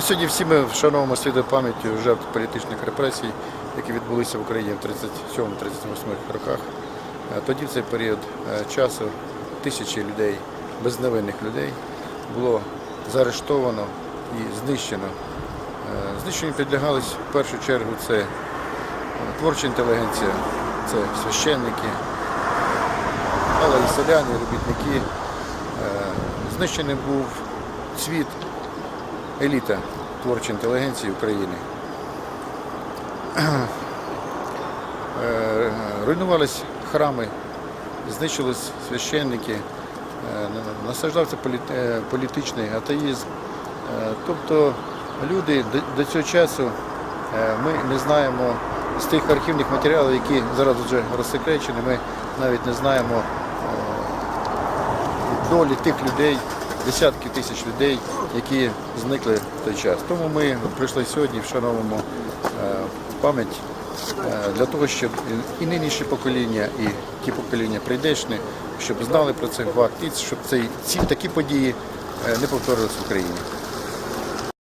Ну, Сьогодні всі ми вшановуємо світлою пам'яттю жертв політичних репресій, які відбулися в Україні в 37-38 роках. Е, Тоді в цей період е, часу тисячі людей, безневинних людей, було заарештовано і знищено. Е, Знищенню підлягались в першу чергу це творча інтелігенція, це священники, але і селяни, і робітники. Знищений був світ, еліта творчої інтелігенції України. Е, Руйнувались храми, знищились священники, е, на- насаджався полі- е, політичний атеїзм. Тобто люди до- цього часу ми не знаємо з тих архівних матеріалів, які зараз вже розсекречені, ми навіть не знаємо долі тих людей, десятки тисяч людей, які зникли в той час. Тому ми прийшли сьогодні, вшановуємо е, пам'ять е, для того, щоб і нинішнє покоління, і ті покоління прийдешні, щоб знали про цей факт, і щоб цей, ці такі події е, не повторились в Україні.